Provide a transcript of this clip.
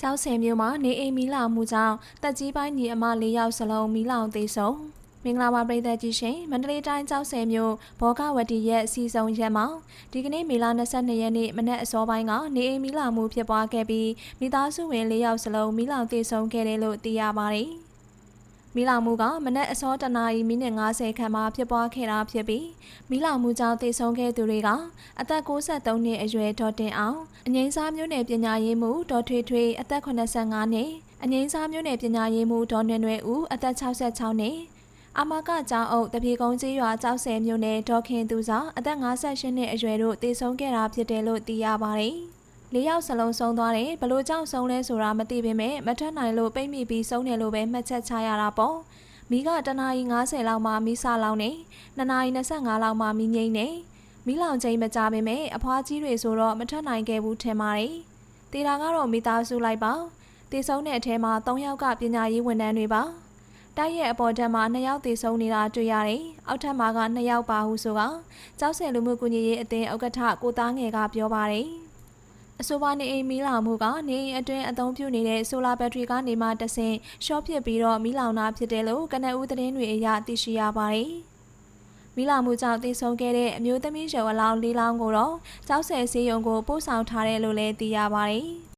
ကျောက်ဆယ်မြို့မှာနေအိမ်မီလောင်မှုကြောင့်တက်ကြီးပိုင်းညီအမ၄ယောက်စလုံးမီလောင်သေးဆုံးမင်္ဂလာပါပရိသတ်ကြီးရှင်မန္တလေးတိုင်းကျောက်ဆယ်မြို့ဘောဂဝတီရဲ့စီစုံရက်မှာဒီကနေ့မေလ22ရက်နေ့မနက်အစောပိုင်းကနေအိမ်မီလောင်မှုဖြစ်ပွားခဲ့ပြီးမိသားစုဝင်၄ယောက်စလုံးမီလောင်သေဆုံးခဲ့တယ်လို့သိရပါတယ် မီလောင်မှုကမနက်အစောတနာရီမိနစ်50ခန့်မှာဖြစ်ပွားခဲ့တာဖြစ်ပြီးမီလောင်မှုကြောင့်သေဆုံးခဲ့သူတွေကအသက်63နှစ်အရွယ်ဒေါ်တင်အောင်အငိမ့်စားမျိုးနယ်ပညာရေးမှူးဒေါ်ထွေထွေအသက်85နှစ်အငိမ့်စားမျိုးနယ်ပညာရေးမှူးဒေါ်နွယ်နွယ်ဦးအသက်66နှစ်အမကကျောင်းအုပ်တပြေကုန်းကြီးရွာကျောက်ဆယ်မြို့နယ်ဒေါ်ခင်သူစာအသက်58နှစ်အရွယ်တို့သေဆုံးခဲ့တာဖြစ်တယ်လို့သိရပါတယ်။ လေးယောက်စလုံးဆုံးသွားတယ်ဘလို့ကြောင့်ဆုံးလဲဆိုတာမသိပေမဲ့မထက်နိုင်လို့ပိတ်မိပြီးဆုံးတယ်လို့ပဲမှတ်ချက်ချရတာပေါ့။မိကတနာရီ90လောက်မှမိစလောင်နေ2နာရီ25လောက်မှမိငိမ့်နေမိလောင်ချိန်မကြပေမဲ့အဖွားကြီးတွေဆိုတော့မထက်နိုင်ခဲ့ဘူးထင်ပါတယ်။တေတာကတော့မိသားစုလိုက်ပါ။တေဆုံးတဲ့အထဲမှာ3ယောက်ကပညာရေးဝန်ထမ်းတွေပါ။တိုက်ရဲ့အပေါ်ထက်မှာ2ယောက်သေဆုံးနေတာတွေ့ရတယ်။အောက်ထပ်မှာက2ယောက်ပါဟုဆိုကကျောက်ဆယ်လူမှုကူညီရေးအသင်းဥက္ကဋ္ဌကိုသားငယ်ကပြောပါတယ်။ အဆိုပါနေအိမ်မီးလောင်မှုကနေအိမ်အတွင်းအသုံးပြုနေတဲ့ဆိုလာဘက်ထရီကနေမှတဆင့်ရှော့ဖြစ်ပြီးတော့မီးလောင်တာဖြစ်တယ်လို့ကနအူးသတင်းတွေအရသိရှိရပါတယ်။မီးလောင်မှုကြောင့်သေဆုံးခဲ့တဲ့အမျိုးသမီးရုံအလောင်း၄လောင်းကိုတော့ကျောက်ဆယ်ဆေးရုံကိုပို့ဆောင်ထားတယ်လို့လည်းသိရပါတယ်။